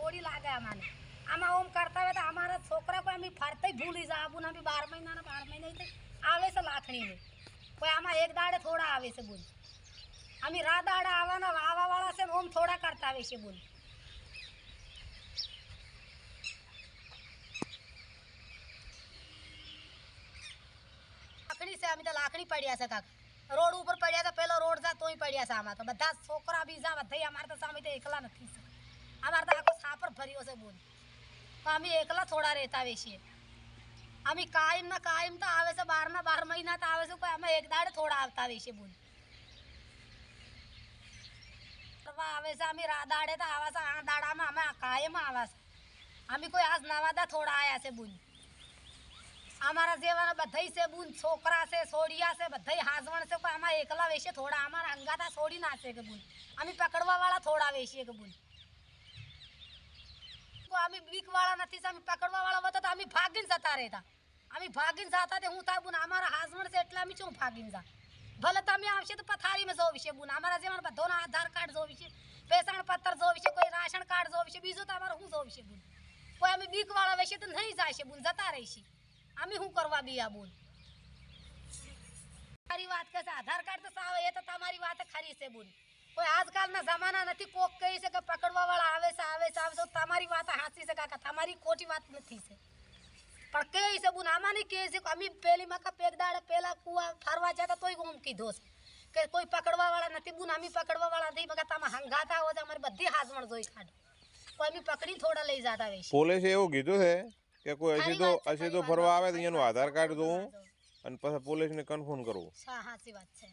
થોડી લાગે અમાને આમાં ઓમ કરતા હોય તો અમારા છોકરા કોઈ અમે ફરતે ભૂલી જાય આબુ અમે બાર મહિનાના બાર મહિના આવે છે લાખણીને કોઈ આમાં એક દાડે થોડા આવે છે બોલ અમે રા દાડા આવવાના વાવાવાળા છે ઓમ થોડા કરતા આવે છે બોલ લાકડી છે અમે તો લાકડી પડ્યા છે કાકા રોડ ઉપર પડ્યા તો પેલો રોડ જા તોય પડ્યા છે આમાં તો બધા છોકરા બીજા બધા અમારે તો સામે તો એકલા નથી અમારે તો આખો સાપર ફર્યો છે બોલ તો અમે એકલા થોડા રહેતા આવીએ છીએ અમે કાયમ ના કાયમ તો આવે છે બારના બાર મહિના તો આવે છે કોઈ અમે એક દાડે થોડા આવતા આવીએ છીએ બોલ આવે છે અમે રા દાડે તો આવા છે આ દાડામાં અમે કાયમ આવા છે અમે કોઈ આજ નવાદા થોડા આવ્યા છે બુન અમારા જેવાના બધાય છે બુન છોકરા છે છોડિયા છે બધાય હાજવણ છે પણ આમાં એકલા વેશે થોડા અમારા અંગાતા છોડી નાખશે કે બુન અમે પકડવા વાળા થોડા વેશીએ કે બુન आमी वीक वाला विकवाळा नथीस पकड़वा वाला होता तो आमी भागिन जाता रहता आमी भागिन जाता ते हूं था बुन हमारा हाजमर से एटला आम्ही चो भागिन जा भले तो हमें आवश्य तो पथारी में जो विषय बुन हमारा जेवन पर दोना आधार कार्ड जो विषय पहचान पत्र जो विषय कोई राशन कार्ड जो विषय बीजो तो हमारा हूं जो विषय बुन कोई आमी वीक वाला वैसे तो नहीं जाशे बुन जाता रहीशी आमी हूं करवा बिया बुन ખરી बात का आधार कार्ड तो સાવ है तो તમારી बात खरी से बुन कोई आजकल ना जमाना नहीं कोक છે से છે અમે પેલી માકા પેરદાડે પેલા કુવા ફરવા જતા તોય ઓમ કીધો કે કોઈ પકડવા વાળા નથી બુન અમે પકડવા વાળા નથી મગા તમે હંગાતા હો અમારી બધી હાજમણ જોઈ કાઢ કોઈ અમે પકડી થોડા લઈ જતા હોય પોલીસે એવું કીધું છે કે કોઈ અસીધો અસીધો ફરવા આવે તો એનું આધાર કાર્ડ જોવું અને પછી પોલીસને કન્ફર્મ કરવું હા સાચી વાત છે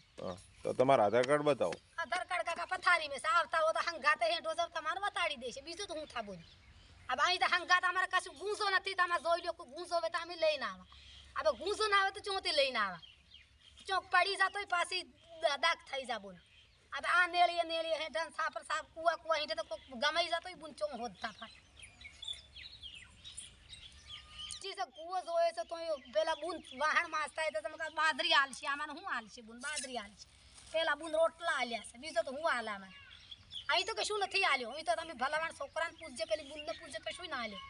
તો તમારું આધાર કાર્ડ બતાવો આધાર કાર્ડ કાકા પથારી મેં આવતા હો તો હંગાતે હેઠો જાવ તમારે બતાડી દેશે બીજું તો હું થાબું આ બાઈ તો હંગાત અમારે કશું ગુંસો નથી તમે જોઈ લો ગુંસો હોય તો અમે લઈને આવા अब घूसो ना तो चौंते लेना चौक पड़ी जा तो पास ही दाग थी जा बोन अब आ ने ने ढन साफर साफ कुआ कुआ हिटे तो गमाई जा तो, तो, तो बुन चौं हो जी से कुओ जो है तो पहला बूंद वाहन मासता है तो मैं बाजरी आल आम हूँ आल बूंद बाजरी आल पहला बूंद रोटला आलिया से बीजो तो हूँ आल आम अँ तो कशू नहीं आलो अँ तो तभी भलावान छोकरा पूजे पहले बूंद पूजे कशू ना आलो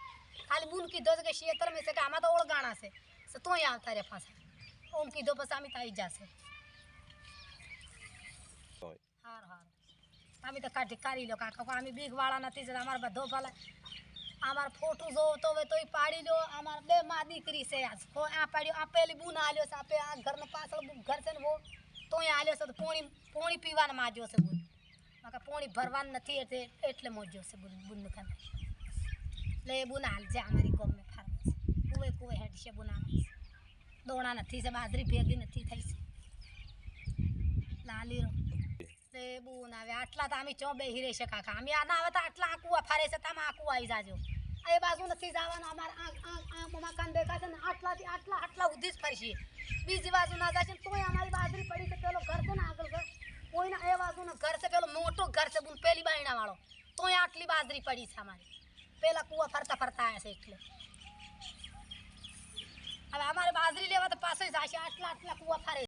खाली बूंद कीधो कि शेतर में से आम तो ओगाणा से से तो यहाँ थारे फांसा ओम की दो बस आमी ताई से हार हार हमें तो काट कारी लो काट को आमी बीक वाला नती जरा हमार बदो भला हमार फोटो जो तो वे तो ही पाड़ी लो हमार बे माँ दीकरी से आज को आ पाड़ी आ पहले बुन आलियो सा पे आ घर में पास घर से वो तो यहाँ आलियो से तो पोणी पोणी पीवा ना माजियो से बुन मका पोणी भरवान नथी एटे એટલે મોજ્યો છે બુન बुन ખાને લે બુન હાલ જે અમારી ગોમ મે ફાર્મ છે કુવે કુવે શેબોનામસ દોણા નથી છે બાજરી ભેદી નથી થઈ છે લાલી રો રે બોન આવે આટલા તો અમે ક્યાં બેહી રહેશે કાકા અમે આના આવે તો આટલા હકુ આફારે છે તમાકુ આઈ જાજો આય बाजू નથી જવાનો અમાર આ આ મકાન દેખા છે ને આટલાથી આટલા આટલા ઉધી જ પડશે બીજી बाजू ના જશે તોય અમારી બાજરી પડી તો કેલો ઘર તો ના આગળ કોઈ ના એ बाजू ને ઘર સે પેલો મોટો ઘર સે બોન પેલી બાઈણા વાળો તોય આટલી બાજરી પડી છે અમારી પેલો કુવા કરતા પડતા છે એટલે હવે અમારે બાજરી લેવા તો પાસે જ આશે આટલા આટલા કુવા ફરે